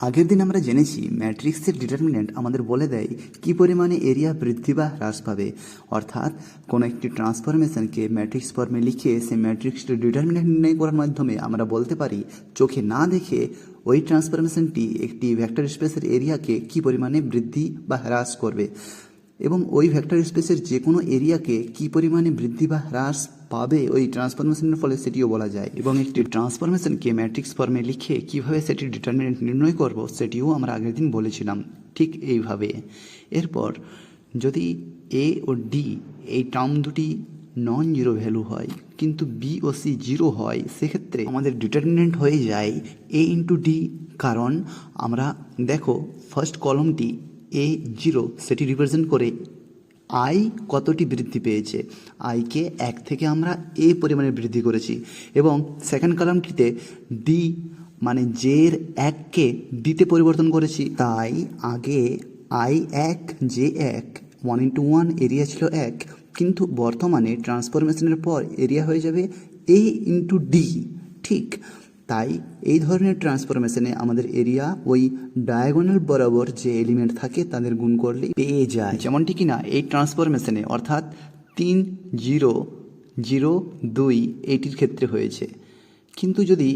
আগের দিন আমরা জেনেছি, ম্যাট্রিক্সের ডিটারমিনেন্ট আমাদের বলে দেয় কি পরিমাণে এরিয়া বৃদ্ধি বা হ্রাস পাবে। অর্থাৎ, কোনো একটি ট্রান্সফরমেশনকে ম্যাট্রিক্স ফর্মে লিখে সে ম্যাট্রিক্সটির ডিটারমিনেন্ট নির্ণয় করার মাধ্যমে আমরা বলতে পারি, চোখে না দেখে ওই ট্রান্সফরমেশনটি একটি ভেক্টর স্পেসের এরিয়াকে কি পরিমাণে বৃদ্ধি বা হ্রাস করবে। এবং ওই ভেক্টর স্পেসের যে কোনো এরিয়াকে কী পরিমাণে বৃদ্ধি বা হ্রাস পাবে, ওই ট্রান্সফরমেশনের ফলে সেটিও বলা যায়। এবং একটি ট্রান্সফরমেশনকে ম্যাট্রিক্স ফর্মে লিখে কীভাবে সেটির ডিটারমিনেন্ট নির্ণয় করব, সেটিও আমরা আগের দিন বলেছিলাম। ঠিক এইভাবে। এরপর, যদি এ ও ডি এই টার্ম দুটি নন জিরো ভ্যালু হয়, কিন্তু বি ও সি জিরো হয়, সেক্ষেত্রে আমাদের ডিটারমিনেন্ট হয়ে যায় এ ইন্টু ডি কারণ, আমরা দেখো ফার্স্ট কলমটি এ জিরো সেটি রিপ্রেজেন্ট করে আই কতটি বৃদ্ধি পেয়েছে? আইকে এক থেকে আমরা এ পরিমাণে বৃদ্ধি করেছি। এবং সেকেন্ড কলামটিতে ডি মানে জের এককে ডিতে পরিবর্তন করেছি। তাই আগে আই এক জে এক ওয়ান ইন্টু ওয়ান এরিয়া ছিল এক। কিন্তু বর্তমানে ট্রান্সফরমেশনের পর এরিয়া হয়ে যাবে এ ইন্টু ডি ঠিক। তাই এই ধরনের ট্রান্সফরমেশনে আমাদের এরিয়া ওই ডায়াগোনাল বরাবর যে এলিমেন্ট থাকে তাদের গুণ করলে পেয়ে যায়। যেমনটি কিনা এই ট্রান্সফরমেশনে অর্থাৎ তিন জিরো জিরো, দুই এইটির ক্ষেত্রে হয়েছে। কিন্তু যদি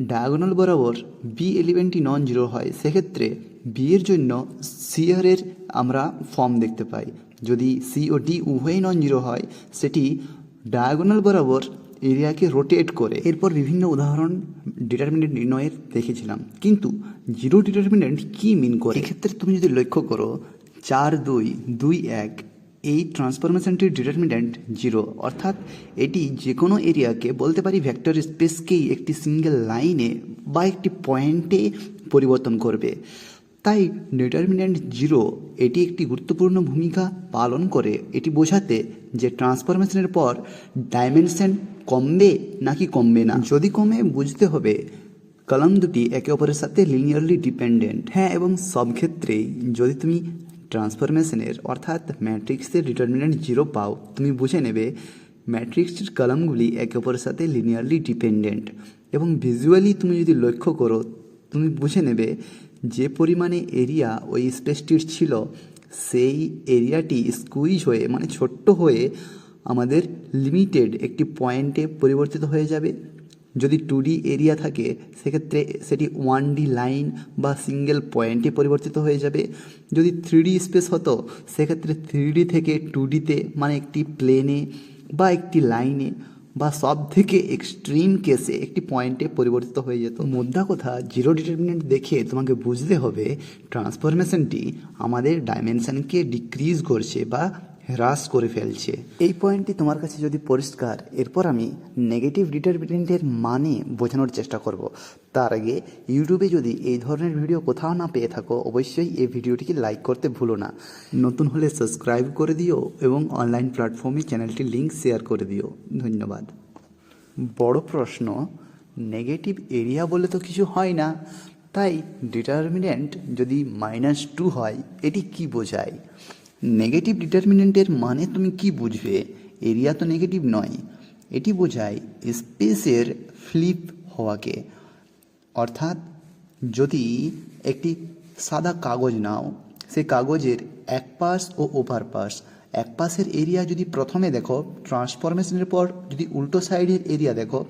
ডায়াগোনাল বরাবর বি এলিমেন্টটি নন জিরো হয়, সেক্ষেত্রে বি এর জন্য সি এর আমরা ফর্ম দেখতে পাই। যদি সি ও ডি উভয়ই নন জিরো হয়, সেটি ডায়াগোনাল বরাবর এরিয়াকে রোটেট করে এরপর বিভিন্ন উদাহরণ ডিটারমিনেন্ট নির্ণয়ের দেখেছিলাম। কিন্তু জিরো ডিটারমিনেন্ট কি মিন করে? এক্ষেত্রে তুমি যদি লক্ষ্য করো চার দুই দুই এক এই ট্রান্সফরমেশনটির ডিটারমিনেন্ট জিরো অর্থাৎ এটি যে কোনো এরিয়াকে বলতে পারি ভেক্টর স্পেসকেই একটি সিঙ্গেল লাইনে বা একটি পয়েন্টে পরিবর্তন করবে। তাই ডিটারমিনেন্ট জিরো এটি একটি গুরুত্বপূর্ণ ভূমিকা পালন করে। এটি বোঝাতে যে ট্রান্সফরমেশনের পর ডাইমেনশন কমবে নাকি কমবে না। যদি কমে, বুঝতে হবে কলম দুটি একে অপরের সাথে লিনিয়ারলি ডিপেন্ডেন্ট হ্যাঁ এবং সব ক্ষেত্রেই যদি তুমি ট্রান্সফরমেশনের অর্থাৎ ম্যাট্রিক্সের ডিটারমিনেন্ট জিরো পাও, তুমি বুঝে নেবে ম্যাট্রিক্সের কলামগুলি একে অপরের সাথে লিনিয়ারলি ডিপেন্ডেন্ট এবং ভিজুয়ালি তুমি যদি লক্ষ্য করো, তুমি বুঝে নেবে যে পরিমাণে এরিয়া ওই স্পেসটির ছিল, সেই এরিয়াটি স্কুইজ হয়ে মানে ছোট্ট হয়ে আমাদের লিমিটেড একটি পয়েন্টে পরিবর্তিত হয়ে যাবে। যদি টু ডি এরিয়া থাকে, সেক্ষেত্রে সেটি ওয়ান ডি লাইন বা সিঙ্গেল পয়েন্টে পরিবর্তিত হয়ে যাবে। যদি থ্রি স্পেস হতো, সেক্ষেত্রে থ্রি থেকে টু ডিতে মানে একটি প্লেনে বা একটি লাইনে বা সব থেকে এক্সট্রিম কেসে একটি পয়েন্টে পরিবর্তিত হয়ে যেত। মুদ্রা কথা জিরো ডিটারমিনেন্ট দেখে তোমাকে বুঝতে হবে ট্রান্সফরমেশনটি আমাদের ডাইমেনশানকে ডিক্রিজ করছে বা হ্রাস করে ফেলছে। এই পয়েন্টটি তোমার কাছে যদি পরিষ্কার, এরপর আমি নেগেটিভ ডিটারমিনেন্টের মানে বোঝানোর চেষ্টা করব। তার আগে ইউটিউবে যদি এই ধরনের ভিডিও কোথাও না পেয়ে থাকো, অবশ্যই এই ভিডিওটিকে লাইক করতে ভুলো না। নতুন হলে সাবস্ক্রাইব করে দিও এবং অনলাইন প্ল্যাটফর্মে চ্যানেলটির লিঙ্ক শেয়ার করে দিও। ধন্যবাদ। বড় প্রশ্ন নেগেটিভ এরিয়া বলে তো কিছু হয় না, তাই ডিটারমিনেন্ট যদি মাইনাস টু হয়, এটি কি বোঝায়? নেগেটিভ ডিটারমিনেন্টের মানে তুমি কি বুঝবে? এরিয়া তো নেগেটিভ নয়। এটি বোঝায় স্পেসের ফ্লিপ হওয়াকে। অর্থাৎ যদি একটি সাদা কাগজ নাও সেই কাগজের এক পাশ ও ওপার পাশ, এক পাশের এরিয়া যদি প্রথমে দেখো ট্রান্সফরমেশনের পর যদি উল্টো সাইডের এরিয়া দেখো,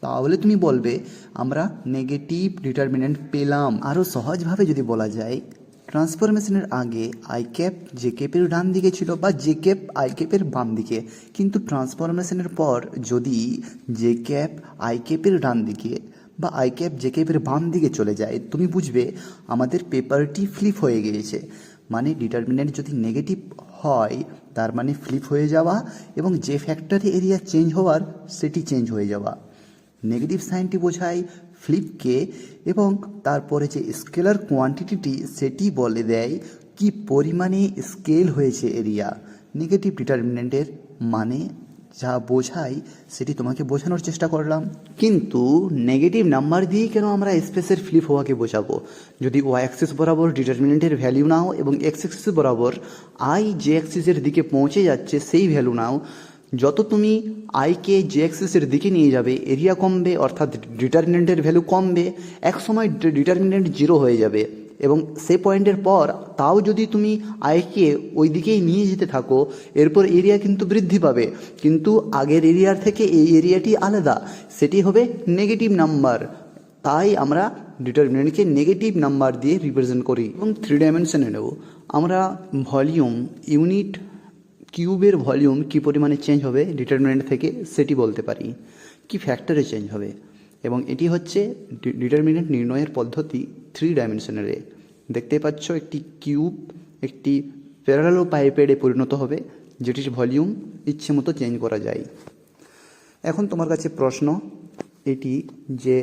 তাহলে তুমি বলবে, আমরা নেগেটিভ ডিটারমিনেন্ট পেলাম। আরও সহজভাবে যদি বলা যায় ট্রান্সফরমেশনের আগে আই ক্যাপ জে ক্যাপের ডান দিকে ছিল বা জে ক্যাপ আই ক্যাপের বাম দিকে। কিন্তু ট্রান্সফরমেশনের পর যদি জে ক্যাপ আই ক্যাপের ডান দিকে বা আই ক্যাপ জে ক্যাপের বাম দিকে চলে যায়, তুমি বুঝবে আমাদের পেপারটি ফ্লিপ হয়ে গিয়েছে। মানে ডিটারমিনেন্ট যদি নেগেটিভ হয়, তার মানে ফ্লিপ হয়ে যাওয়া এবং যে ফ্যাক্টরি এরিয়া চেঞ্জ হওয়ার, সেটি চেঞ্জ হয়ে যাওয়া। নেগেটিভ সাইনটি বোঝায় ফ্লিপকে এবং তারপরে যে স্কেলার কোয়ান্টিটিটি সেটি বলে দেয় কি পরিমাণে স্কেল হয়েছে এরিয়া। নেগেটিভ ডিটারমিনেন্টের মানে যা বোঝায় সেটি তোমাকে বোঝানোর চেষ্টা করলাম। কিন্তু নেগেটিভ নাম্বার দিয়েই কেন আমরা স্পেসের ফ্লিপ হওয়াকে বোঝাবো? যদি ওয়াই অ্যাক্সিস বরাবর ডিটারমিনেন্টের ভ্যালু নাও এবং এক্স অ্যাক্সিস বরাবর আই যে অ্যাক্সিসের দিকে পৌঁছে যাচ্ছে সেই ভ্যালু নাও যত তুমি আইকে জে অ্যাক্সিসের দিকে নিয়ে যাবে এরিয়া কমবে, অর্থাৎ ডিটারমিনেন্টের ভ্যালু কমবে এক সময় ডিটারমিনেন্ট জিরো হয়ে যাবে। এবং সে পয়েন্টের পর তাও যদি তুমি আয়কে ওই দিকেই নিয়ে যেতে থাকো, এরপর এরিয়া কিন্তু বৃদ্ধি পাবে। কিন্তু আগের এরিয়ার থেকে এই এরিয়াটি আলাদা, সেটি হবে নেগেটিভ নাম্বার তাই আমরা ডিটারমিনেন্টকে নেগেটিভ নাম্বার দিয়ে রিপ্রেজেন্ট করি। এবং থ্রি ডাইমেনশনে নেব। আমরা ভলিউম ইউনিট কিউবের ভলিউম কী পরিমাণে চেঞ্জ হবে ডিটারমিনেন্ট থেকে সেটি বলতে পারি। কি ফ্যাক্টরে চেঞ্জ হবে? এবং এটি হচ্ছে ডিটারমিনেন্ট নির্ণয়ের পদ্ধতি থ্রি ডাইমেনশনালে দেখতে পাচ্ছ একটি কিউব একটি প্যারালো পাইপেডে পরিণত হবে, যেটির ভলিউম ইচ্ছে মতো চেঞ্জ করা যায়। এখন তোমার কাছে প্রশ্ন এটি যে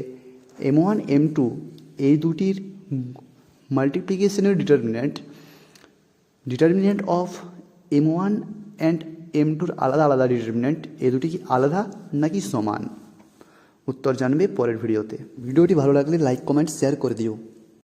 এম ওয়ান, এম টু এই দুটির মাল্টিপ্লিকেশনের determinant determinant of M one and M টুর আলাদা আলাদা ডিটারমিনেন্ট এ দুটি কি আলাদা নাকি সমান? উত্তর জানবে পরের ভিডিওতে ভিডিওটি ভালো লাগলে লাইক কমেন্ট শেয়ার করে দিও।